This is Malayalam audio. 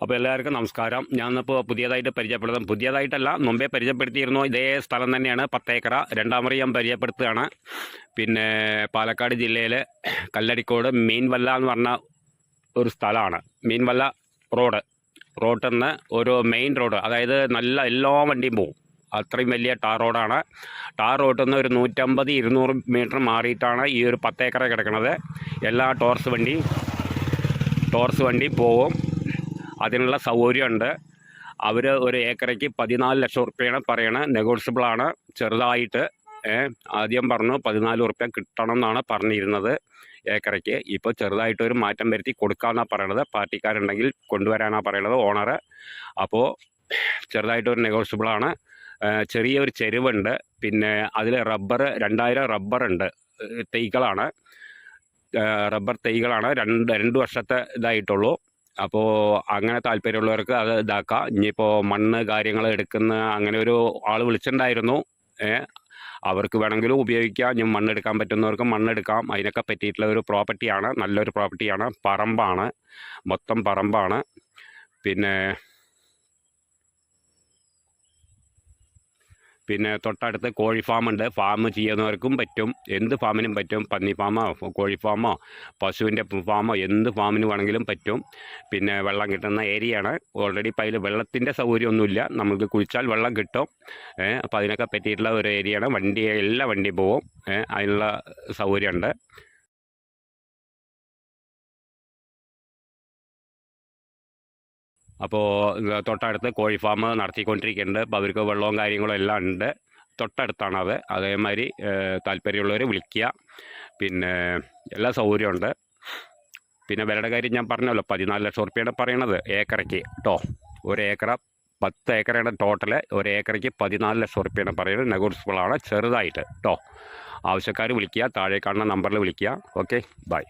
അപ്പോൾ എല്ലാവർക്കും നമസ്കാരം. ഞാൻ ഞാനിപ്പോൾ പുതിയതായിട്ട് പരിചയപ്പെടുത്തും പുതിയതായിട്ടല്ല മുമ്പേ പരിചയപ്പെടുത്തിയിരുന്നു. ഇതേ സ്ഥലം തന്നെയാണ് പത്തേക്കറ രണ്ടാമറി ഞാൻ പരിചയപ്പെടുത്തുകയാണ്. പിന്നെ പാലക്കാട് ജില്ലയിലെ കല്ലടിക്കോട് മീൻവല്ല എന്ന് പറഞ്ഞ ഒരു സ്ഥലമാണ്. മീൻവല്ല റോഡ്. റോഡിൽ നിന്ന് ഒരു മെയിൻ റോഡ് അതായത് നല്ല എല്ലാ വണ്ടിയും പോവും. അത്രയും വലിയ ടാർ റോഡാണ്. ടാർ റോഡിൽ നിന്ന് ഒരു നൂറ്റമ്പത് ഇരുന്നൂറ് മീറ്റർ മാറിയിട്ടാണ് ഈ ഒരു പത്തേക്കറ കിടക്കുന്നത് എല്ലാ ടോർസ് വണ്ടി ടോർസ് വണ്ടി പോവും. അതിനുള്ള സൗകര്യമുണ്ട്. അവർ ഒരു ഏക്കറയ്ക്ക് പതിനാല് ലക്ഷം റുപ്യാണ് പറയണത് നെഗോഷ്യബിൾ ആണ് ചെറുതായിട്ട് ആദ്യം പറഞ്ഞു പതിനാല് റുപ്യ കിട്ടണം എന്നാണ് പറഞ്ഞിരുന്നത് ഏക്കറയ്ക്ക്. ഇപ്പോൾ ചെറുതായിട്ട് ഒരു മാറ്റം വരുത്തി കൊടുക്കാമെന്നാണ് പറയണത്. പാർട്ടിക്കാരുണ്ടെങ്കിൽ കൊണ്ടുവരാനാണ് പറയണത് ഓണർ അപ്പോൾ ചെറുതായിട്ട് ഒരു നെഗോഷ്യബിൾ ആണ് ഏ, ചെറിയൊരു ചെരുവുണ്ട്. പിന്നെ അതിൽ റബ്ബർ രണ്ടായിരം റബ്ബറുണ്ട്. തൈകളാണ്. റബ്ബർ തൈകളാണ് രണ്ട് രണ്ട് വർഷത്തെ ഇതായിട്ടുള്ളൂ. അപ്പോൾ അങ്ങനെ താല്പര്യമുള്ളവർക്ക് അത് ഇതാക്കാം. ഇനിയിപ്പോൾ മണ്ണ് കാര്യങ്ങൾ എടുക്കുന്ന അങ്ങനെ ഒരു ആൾ വിളിച്ചിട്ടുണ്ടായിരുന്നു. അവർക്ക് വേണമെങ്കിലും ഉപയോഗിക്കാം. ഇനി മണ്ണെടുക്കാൻ പറ്റുന്നവർക്ക് മണ്ണെടുക്കാം അതിനൊക്കെ പറ്റിയിട്ടുള്ള ഒരു പ്രോപ്പർട്ടിയാണ്. നല്ലൊരു പ്രോപ്പർട്ടിയാണ്. പറമ്പാണ്. മൊത്തം പറമ്പാണ്. പിന്നെ പിന്നെ തൊട്ടടുത്ത് കോഴി ഫാം ഉണ്ട്. ഫാം ചെയ്യുന്നവർക്കും പറ്റും. എന്ത് ഫാമിനും പറ്റും? പന്നി ഫാമോ കോഴി ഫാമോ പശുവിന്റെ ഫാമോ എന്ത് ഫാമിന് വേണമെങ്കിലും പറ്റും. പിന്നെ വെള്ളം കിട്ടുന്ന ഏരിയയാണ് ഓൾറെഡി പൈല വെള്ളത്തിന്റെ സൗകര്യമൊന്നുമില്ല. നമുക്ക് കുളിച്ചാൽ വെള്ളം കിട്ടും. അപ്പോൾ അതിനൊക്കെ പറ്റിയിട്ടുള്ള ഒരു ഏരിയയാണ് വണ്ടി എല്ലാ വണ്ടിയും പോവും. അതിനുള്ള സൗകര്യമുണ്ട്. അപ്പോൾ തൊട്ടടുത്ത് കോഴി ഫാം നടത്തിക്കൊണ്ടിരിക്കുന്നുണ്ട്. അപ്പോൾ അവർക്ക് വെള്ളവും കാര്യങ്ങളും എല്ലാം ഉണ്ട്. തൊട്ടടുത്താണ് അത് അതേമാതിരി താല്പര്യമുള്ളവർ വിളിക്കുക. പിന്നെ എല്ലാ സൗകര്യമുണ്ട്. പിന്നെ വിലയുടെ കാര്യം ഞാൻ പറഞ്ഞല്ലോ പതിനാല് ലക്ഷം റുപ്യയാണ് പറയണത് ഏക്കറയ്ക്ക്. കേട്ടോ ഒരു ഏക്കറ പത്ത് ഏക്കറയുടെ ടോട്ടൽ ഒരു ഏക്കറയ്ക്ക് പതിനാല് ലക്ഷം റുപ്യയാണ് പറയുന്നത്. നെഗോഷ്യബിളാണ് ചെറുതായിട്ട്. കേട്ടോ ആവശ്യക്കാർ വിളിക്കുക താഴെ കാണുന്ന നമ്പറിൽ വിളിക്കുക. Okay bye.